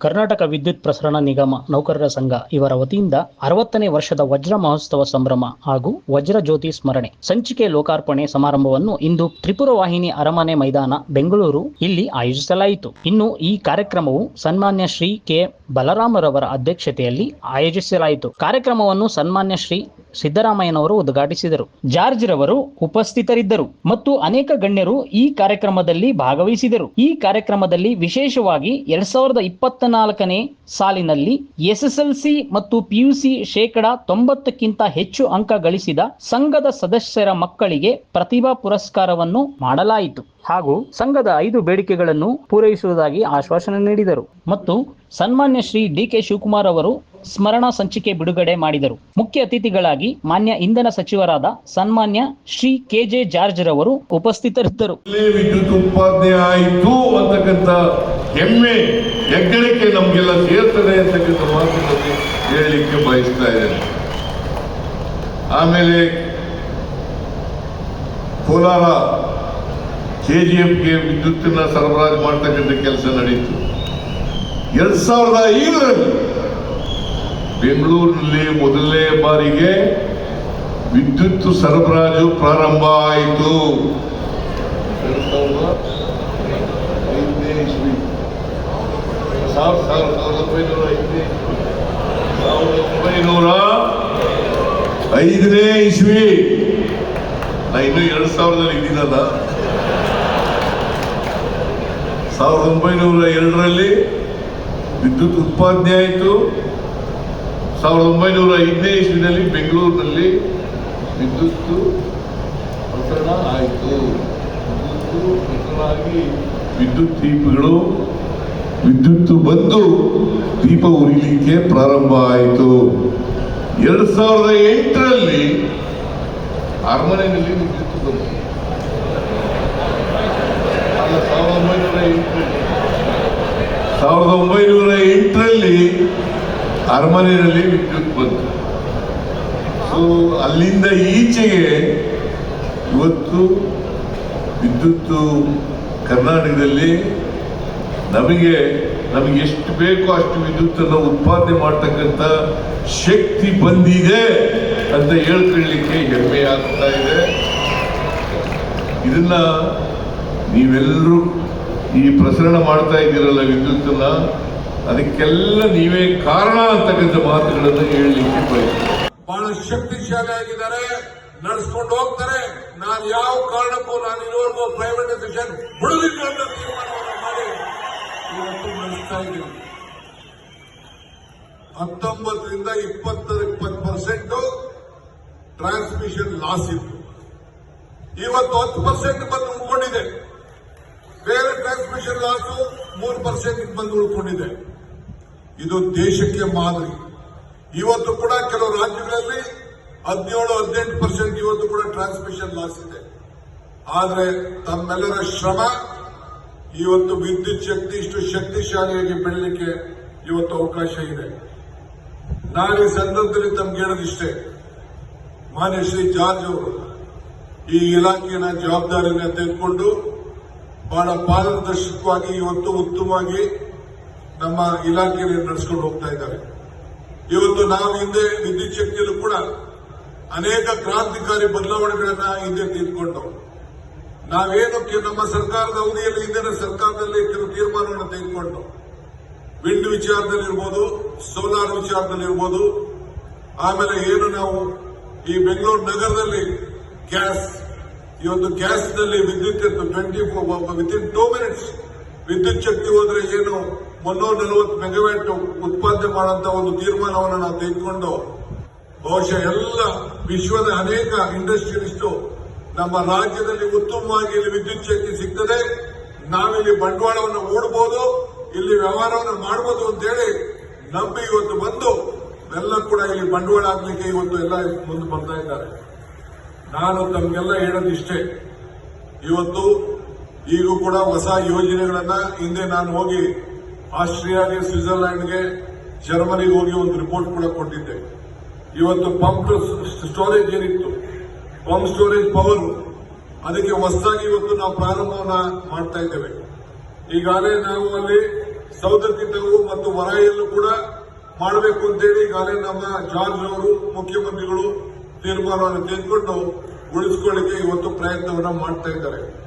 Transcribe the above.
ಕರ್ನಾಟಕ ವಿದ್ಯುತ್ ಪ್ರಸರಣ ನಿಗಮ ನೌಕರರ ಸಂಘ ಇವರ ವತಿಯಿಂದ ಅರವತ್ತನೇ ವರ್ಷದ ವಜ್ರ ಮಹೋತ್ಸವ ಸಂಭ್ರಮ ಹಾಗೂ ವಜ್ರ ಜ್ಯೋತಿ ಸ್ಮರಣೆ ಸಂಚಿಕೆ ಲೋಕಾರ್ಪಣೆ ಸಮಾರಂಭವನ್ನು ಇಂದು ತ್ರಿಪುರ ವಾಹಿನಿ ಅರಮನೆ ಮೈದಾನ, ಬೆಂಗಳೂರು ಇಲ್ಲಿ ಆಯೋಜಿಸಲಾಯಿತು. ಇನ್ನು ಈ ಕಾರ್ಯಕ್ರಮವು ಸನ್ಮಾನ್ಯ ಶ್ರೀ ಕೆ. ಬಲರಾಮರವರ ಅಧ್ಯಕ್ಷತೆಯಲ್ಲಿ ಆಯೋಜಿಸಲಾಯಿತು. ಕಾರ್ಯಕ್ರಮವನ್ನು ಸನ್ಮಾನ್ಯ ಶ್ರೀ ಸಿದ್ದರಾಮಯ್ಯನವರು ಉದ್ಘಾಟಿಸಿದರು. ಜಾರ್ಜ್ ರವರು ಉಪಸ್ಥಿತರಿದ್ದರು ಮತ್ತು ಅನೇಕ ಗಣ್ಯರು ಈ ಕಾರ್ಯಕ್ರಮದಲ್ಲಿ ಭಾಗವಹಿಸಿದರು. ಈ ಕಾರ್ಯಕ್ರಮದಲ್ಲಿ ವಿಶೇಷವಾಗಿ ಎರಡ್ ಸಾವಿರದ ಇಪ್ಪತ್ತ ನಾಲ್ಕನೇ ಸಾಲಿನಲ್ಲಿ ಎಸ್ಎಸ್ಎಲ್ಸಿ ಮತ್ತು ಪಿಯುಸಿ ಶೇಕಡ ತೊಂಬತ್ತಕ್ಕಿಂತ ಹೆಚ್ಚು ಅಂಕ ಗಳಿಸಿದ ಸಂಘದ ಸದಸ್ಯರ ಮಕ್ಕಳಿಗೆ ಪ್ರತಿಭಾ ಪುರಸ್ಕಾರವನ್ನು ಮಾಡಲಾಯಿತು. ಹಾಗೂ ಸಂಘದ ಐದು ಬೇಡಿಕೆಗಳನ್ನು ಪೂರೈಸುವುದಾಗಿ ಆಶ್ವಾಸನೆ ನೀಡಿದರು. ಮತ್ತು ಸನ್ಮಾನ್ಯ ಶ್ರೀ ಡಿ ಕೆ ಶಿವಕುಮಾರ್ ಅವರು ಸ್ಮರಣಾ ಸಂಚಿಕೆ ಬಿಡುಗಡೆ ಮಾಡಿದರು. ಮುಖ್ಯ ಅತಿಥಿಗಳಾಗಿ ಮಾನ್ಯ ಇಂಧನ ಸಚಿವರಾದ ಸನ್ಮಾನ್ಯ ಶ್ರೀ ಕೆ ಜೆ ಜಾರ್ಜ್ ರವರು ಉಪಸ್ಥಿತರಿದ್ದರು. ವಿದ್ಯುತ್ ಉತ್ಪಾದನೆ ಆಯಿತು ಅಂತಕ್ಕಂಥ ಹೆಮ್ಮೆ ಹೆಗ್ಗಳಿಕೆ ನಮಗೆಲ್ಲ ಸೇರ್ತದೆ ಅಂತಕ್ಕಂಥ ಮಾತುಕತೆ ಹೇಳಲಿಕ್ಕೆ ಬಯಸ್ತಾ ಇದ್ದೇನೆ. ಆಮೇಲೆ ಕೋಲಾರ ಕೆ ಜಿ ಎಫ್ಗೆ ವಿದ್ಯುತ್ತನ್ನು ಸರಬರಾಜು ಮಾಡ್ತಕ್ಕಂಥ ಕೆಲಸ ನಡೀತು. ಎರಡು ಸಾವಿರದ ಐದರಲ್ಲಿ ಬೆಂಗಳೂರಿನಲ್ಲಿ ಮೊದಲನೇ ಬಾರಿಗೆ ವಿದ್ಯುತ್ ಸರಬರಾಜು ಪ್ರಾರಂಭ ಆಯಿತು. ಐದನೇ ಇಸ್ವಿ. ನಾ ಇನ್ನು ಎರಡ್ ಸಾವಿರದಲ್ಲಿ ಇದ್ದೀನಲ್ಲ ಸಾವಿರದ ಒಂಬೈನೂರ ಎರಡರಲ್ಲಿ ವಿದ್ಯುತ್ ಉತ್ಪಾದನೆ ಆಯಿತು. ಸಾವಿರದ ಒಂಬೈನೂರ ಐದನೇ ಇಸ್ವಿನಲ್ಲಿ ಬೆಂಗಳೂರಿನಲ್ಲಿ ವಿದ್ಯುತ್ ಪ್ರಕರಣ ಆಯಿತು. ವಿದ್ಯುತ್ ಪ್ರಕರಣವಾಗಿ ವಿದ್ಯುತ್ ದೀಪಗಳು, ವಿದ್ಯುತ್ತು ಬಂದು ದೀಪ ಉರಿಲಿಕ್ಕೆ ಪ್ರಾರಂಭ ಆಯಿತು. ಎರಡು ಸಾವಿರದ ಎಂಟರಲ್ಲಿ ಅರಮನೆಯಲ್ಲಿ ವಿದ್ಯುತ್ ಬಂತು. ಸಾವಿರದ ಒಂಬೈನೂರ ಎಂಟರಲ್ಲಿ ಅರಮನೆಯಲ್ಲಿ ವಿದ್ಯುತ್ ಬಂತು. ಸೊ ಅಲ್ಲಿಂದ ಈಚೆಗೆ ಇವತ್ತು ವಿದ್ಯುತ್ತು ಕರ್ನಾಟಕದಲ್ಲಿ ನಮಗೆ ನಮಗೆ ಎಷ್ಟು ಬೇಕೋ ಅಷ್ಟು ವಿದ್ಯುತ್ತನ್ನು ಉತ್ಪಾದನೆ ಮಾಡ್ತಕ್ಕಂಥ ಶಕ್ತಿ ಬಂದಿದೆ ಅಂತ ಹೇಳ್ಕೊಳ್ಳಿಕ್ಕೆ ಹೆಮ್ಮೆ ಆಗ್ತಾ ಇದೆ. ಇದನ್ನ ನೀವೆಲ್ಲರೂ ಈ ಪ್ರಸರಣ ಮಾಡ್ತಾ ಇದ್ದೀರಲ್ಲ ವಿದ್ಯುತ್ತನ್ನ. ಅದಕ್ಕೆಲ್ಲ ನೀವೇ ಕಾರಣ ಅಂತಕ್ಕಂಥ ಮಾತುಗಳನ್ನು ಹೇಳಲಿಕ್ಕೆ ಬಯಸ್ತೀನಿ. ಬಹಳ ಶಕ್ತಿಶಾಲಿ ಆಗಿದ್ದಾರೆ ನಡೆಸ್ಕೊಂಡು ಹೋಗ್ತಾರೆ. ನಾನು ಯಾವ ಕಾರಣಕ್ಕೂ ನಾನು ಇರುವವರೆಗೂ ಪ್ರೈವೇಟೈಸೇಷನ್ ಬಿಡುವುದಿಲ್ಲ ಅಂತ ತೀರ್ಮಾನವನ್ನು ಮಾಡಿ ಇವತ್ತು ನಡೆಸ್ತಾ ಇದ್ದೀನಿ. ಹತ್ತೊಂಬತ್ತರಿಂದ ಇಪ್ಪತ್ತರ ಇಪ್ಪತ್ತು ಪರ್ಸೆಂಟ್ ಟ್ರಾನ್ಸ್ಮಿಷನ್ ಲಾಸ್ ಇತ್ತು. ಇವತ್ತು ಹತ್ತು ಪರ್ಸೆಂಟ್ ಬಂದು ಉಳ್ಕೊಂಡಿದೆ. ಬೇರೆ ಟ್ರಾನ್ಸ್ಮಿಷನ್ ಲಾಸು ಮೂರು ಪರ್ಸೆಂಟ್ ಬಂದು ಉಳ್ಕೊಂಡಿದೆ. ಇದು ದೇಶಕ್ಕೆ ಮಾದರಿ. ಇವತ್ತು ಕೂಡ ಕೆಲವು ರಾಜ್ಯಗಳಲ್ಲಿ ಹದಿನೇಳು, ಹದಿನೆಂಟು ಪರ್ಸೆಂಟ್ ಇವತ್ತು ಕೂಡ ಟ್ರಾನ್ಸ್ಮಿಷನ್ ಲಾಸ್ ಇದೆ. ಆದರೆ ತಮ್ಮೆಲ್ಲರ ಶ್ರಮ ಇವತ್ತು ವಿದ್ಯುತ್ ಶಕ್ತಿ ಇಷ್ಟು ಶಕ್ತಿಶಾಲಿಯಾಗಿ ಬೆಳಲಿಕ್ಕೆ ಇವತ್ತು ಅವಕಾಶ ಇದೆ. ಈ ಸಂದರ್ಭದಲ್ಲಿ ತಮ್ಗೆ ಹೇಳೋದಿಷ್ಟೇ, ಮಾನ್ಯ ಶ್ರೀ ಜಾರ್ಜ್ ಅವರು ಈ ಇಲಾಖೆಯ ಜವಾಬ್ದಾರಿಯನ್ನು ತೆಗೆದುಕೊಂಡು ಬಹಳ ಪಾರದರ್ಶಕವಾಗಿ ಇವತ್ತು ಉತ್ತಮವಾಗಿ ನಮ್ಮ ಇಲಾಖೆಯಲ್ಲಿ ನಡೆಸ್ಕೊಂಡು ಹೋಗ್ತಾ ಇದ್ದಾರೆ. ಇವತ್ತು ನಾವು ಹಿಂದೆ ವಿದ್ಯುತ್ ಶಕ್ತಿಯಲ್ಲೂ ಕೂಡ ಅನೇಕ ಕ್ರಾಂತಿಕಾರಿ ಬದಲಾವಣೆಗಳನ್ನ ಹಿಂದೆ ತೆಗೆದುಕೊಂಡು ನಾವೇನು ನಮ್ಮ ಸರ್ಕಾರದ ಅವಧಿಯಲ್ಲಿ ಹಿಂದಿನ ಸರ್ಕಾರದಲ್ಲಿ ಕೆಲವು ತೀರ್ಮಾನಗಳನ್ನು ತೆಗೆದುಕೊಂಡು ವಿಂಡ್ ವಿಚಾರದಲ್ಲಿರ್ಬೋದು, ಸೋಲಾರ್ ವಿಚಾರದಲ್ಲಿರ್ಬೋದು, ಆಮೇಲೆ ಏನು ನಾವು ಈ ಬೆಂಗಳೂರು ನಗರದಲ್ಲಿ ಗ್ಯಾಸ್ ಇವತ್ತು ಗ್ಯಾಸ್ನಲ್ಲಿ ವಿದ್ಯುತ್ twenty within two minutes ವಿದ್ಯುತ್ ಶಕ್ತಿ ಹೋದ್ರೆ ಏನು ಮುನ್ನೂರ ನಲವತ್ತು ಮೆಗಾವ್ಯಾಟ್ ಉತ್ಪಾದನೆ ಮಾಡುವಂತ ಒಂದು ತೀರ್ಮಾನವನ್ನು ನಾವು ತೆಗೆದುಕೊಂಡು ಬಹುಶಃ ಎಲ್ಲ ವಿಶ್ವದ ಅನೇಕ ಇಂಡಸ್ಟ್ರಿಯಲಿಸ್ಟು ನಮ್ಮ ರಾಜ್ಯದಲ್ಲಿ ಉತ್ತಮವಾಗಿ ಇಲ್ಲಿ ವಿದ್ಯುತ್ ಶಕ್ತಿ ಸಿಗ್ತದೆ. ನಾವಿಲ್ಲಿ ಬಂಡವಾಳವನ್ನು ಓಡಬಹುದು ಇಲ್ಲಿ ವ್ಯವಹಾರವನ್ನು ಮಾಡಬಹುದು ಅಂತೇಳಿ ನಂಬಿ ಇವತ್ತು ಬಂದು ಎಲ್ಲ ಕೂಡ ಇಲ್ಲಿ ಬಂಡವಾಳ ಆಗ್ಲಿಕ್ಕೆ ಇವತ್ತು ಎಲ್ಲ ಮುಂದೆ ಬರ್ತಾ ಇದ್ದಾರೆ. ನಾನು ತಮಗೆಲ್ಲ ಹೇಳೋದಿಷ್ಟೇ ಇವತ್ತು ಈಗೂ ಕೂಡ ಹೊಸ ಯೋಜನೆಗಳನ್ನ ಹಿಂದೆ ನಾನು ಹೋಗಿ ಆಸ್ಟ್ರಿಯಾಗೆ, ಸ್ವಿಟ್ಜರ್ಲ್ಯಾಂಡ್ಗೆ ಜರ್ಮನಿಗೆ ಹೋಗಿ ಒಂದು ರಿಪೋರ್ಟ್ ಕೂಡ ಕೊಟ್ಟಿದ್ದೆ. ಇವತ್ತು ಪಂಪ್ ಸ್ಟೋರೇಜ್ ಏನಿತ್ತು? Pump storage power. ಅದಕ್ಕೆ ಹೊಸದಾಗಿ ಇವತ್ತು ನಾವು ಪ್ರಾರಂಭವನ್ನ ಮಾಡ್ತಾ ಇದ್ದೇವೆ. ಈಗಾಗಲೇ ನಾವು ಅಲ್ಲಿ ಸೌದತ್ತಿದ್ದವು ಮತ್ತು ವರಾಯಲ್ಲೂ ಕೂಡ ಮಾಡಬೇಕು ಅಂತೇಳಿ ಈಗಾಗಲೇ ನಮ್ಮ ಜಾರ್ಜ್ ಅವರು, ಮುಖ್ಯಮಂತ್ರಿಗಳು ತೀರ್ಮಾನವನ್ನು ತೆಗೆದುಕೊಂಡು ಉಳಿಸಿಕೊಳ್ಳಿಕ್ಕೆ ಇವತ್ತು ಪ್ರಯತ್ನವನ್ನ ಮಾಡ್ತಾ ಇದ್ದಾರೆ.